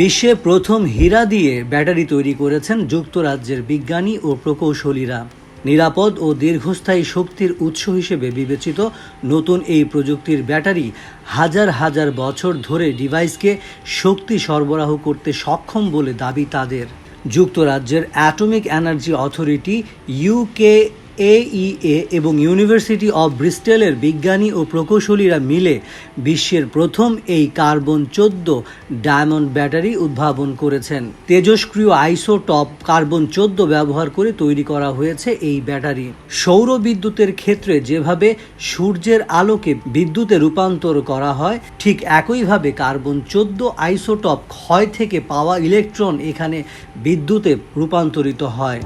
বিশ্বে প্রথম হীরা দিয়ে ব্যাটারি তৈরি করেছেন যুক্তরাজ্যের বিজ্ঞানী ও প্রকৌশলীরা। নিরাপদ ও দীর্ঘস্থায়ী শক্তির উৎস হিসেবে বিবেচিত নতুন এই প্রযুক্তির ব্যাটারি হাজার হাজার বছর ধরে ডিভাইসকে শক্তি সরবরাহ করতে সক্ষম বলে দাবি তাদের। যুক্তরাজ্যের atomic energy authority UK AEA এবং ইউনিভার্সিটি অব ব্রিস্টেলের বিজ্ঞানী ও প্রকৌশলীরা মিলে বিশ্বের প্রথম এই কার্বন চোদ্দ ডায়মন্ড ব্যাটারি উদ্ভাবন করেছেন। তেজস্ক্রিয় আইসোটপ কার্বন চোদ্দ ব্যবহার করে তৈরি করা হয়েছে এই ব্যাটারি। সৌর বিদ্যুতের ক্ষেত্রে যেভাবে সূর্যের আলোকে বিদ্যুতে রূপান্তর করা হয়, ঠিক একইভাবে কার্বন চোদ্দ আইসোটপ ক্ষয় থেকে পাওয়া ইলেকট্রন এখানে বিদ্যুতে রূপান্তরিত হয়।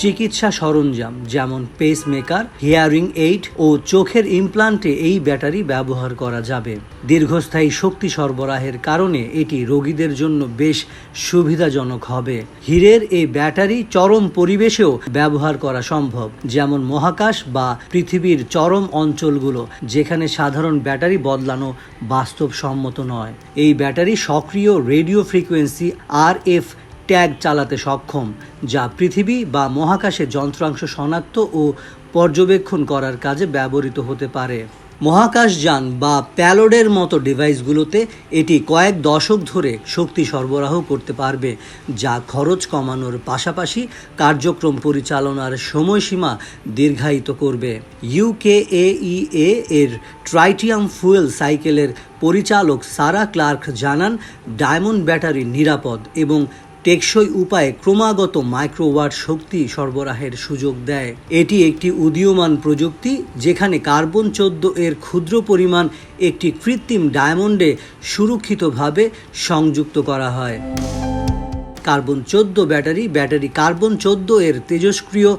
চিকিৎসা সরঞ্জাম, যেমন পেসমেকার হিয়ারিং এইড ও চোখের ইমপ্লান্টে এই ব্যাটারি ব্যবহার করা যাবে। দীর্ঘস্থায়ী শক্তি সরবরাহের কারণে এটি রোগীদের জন্য বেশ সুবিধাজনক হবে। হীরের এই ব্যাটারি চরম পরিবেশেও ব্যবহার করা সম্ভব, যেমন মহাকাশ বা পৃথিবীর চরম অঞ্চলগুলো, যেখানে সাধারণ ব্যাটারি বদলানো বাস্তবসম্মত নয়। এই ব্যাটারি সক্রিয় radio frequency R F tag চালাতে সক্ষম, যা পৃথিবী বা মহাকাশে যন্ত্রাংশ শনাক্ত ও পর্যবেক্ষণ করার কাজে ব্যবহৃত হতে পারে। মহাকাশযান বা প্যালোডের মতো ডিভাইসগুলোতে এটি কয়েক দশক ধরে শক্তি সরবরাহ করতে পারবে, যা খরচ কমানোর পাশাপাশি কার্যক্রম পরিচালনার সময়সীমা দীর্ঘায়িত করবে। ইউকেএইএ এর ট্রাইটিয়াম ফুয়েল সাইকেলের পরিচালক সারা ক্লার্ক জানান, ডায়মন্ড ব্যাটারি নিরাপদ এবং টেকসই উপায়ে ক্রমাগত মাইক্রোওয়াট শক্তি সরবরাহের সুযোগ দেয়। এটি একটি উদীয়মান প্রযুক্তি, যেখানে কার্বন চোদ্দ এর ক্ষুদ্র পরিমাণ একটি কৃত্রিম ডায়মন্ডে সুরক্ষিতভাবে সংযুক্ত করা হয়। কার্বন চোদ্দ ব্যাটারি ব্যাটারি কার্বন চোদ্দ এর তেজস্ক্রিয়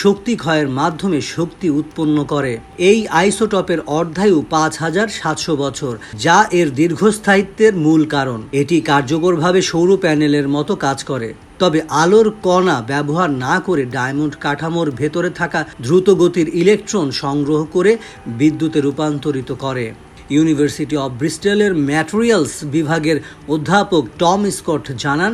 শক্তি ক্ষয়ের মাধ্যমে শক্তি উৎপন্ন করে। এই আইসোটপের অর্ধায়ু পাঁচ হাজার সাতশো বছর, যা এর দীর্ঘস্থায়িত্বের মূল কারণ। এটি কার্যকরভাবে সৌর প্যানেলের মতো কাজ করে। তবে আলোর কণা ব্যবহার না করে ডায়মন্ড কাঠামোর ভেতরে থাকা দ্রুতগতির ইলেকট্রন সংগ্রহ করে বিদ্যুতে রূপান্তরিত করে। ইউনিভার্সিটি অব ব্রিস্টেলের ম্যাটেরিয়ালস বিভাগের অধ্যাপক টম স্কট জানান,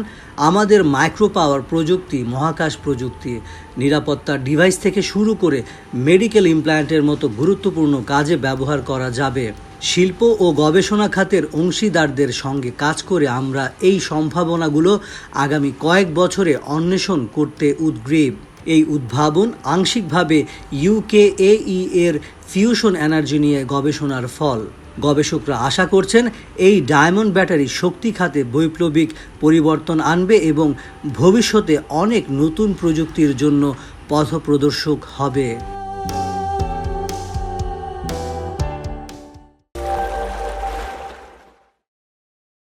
আমাদের মাইক্রো পাওয়ার প্রযুক্তি, মহাকাশ প্রযুক্তি নিরাপত্তার ডিভাইস থেকে শুরু করে মেডিকেল ইমপ্ল্যান্টের মতো গুরুত্বপূর্ণ কাজে ব্যবহার করা যাবে। শিল্প ও গবেষণা খাতের অংশীদারদের সঙ্গে কাজ করে আমরা এই সম্ভাবনাগুলো আগামী কয়েক বছরে অন্বেষণ করতে উদ্গ্রীব। এই উদ্ভাবন আংশিকভাবে ইউকেএই এর ফিউশন এনার্জি নিয়ে গবেষণার ফল। গবেষকরা আশা করছেন এই ডায়মন্ড ব্যাটারি শক্তি খাতে বৈপ্লবিক পরিবর্তন আনবে এবং ভবিষ্যতে অনেক নতুন প্রযুক্তির জন্য পথপ্রদর্শক হবে।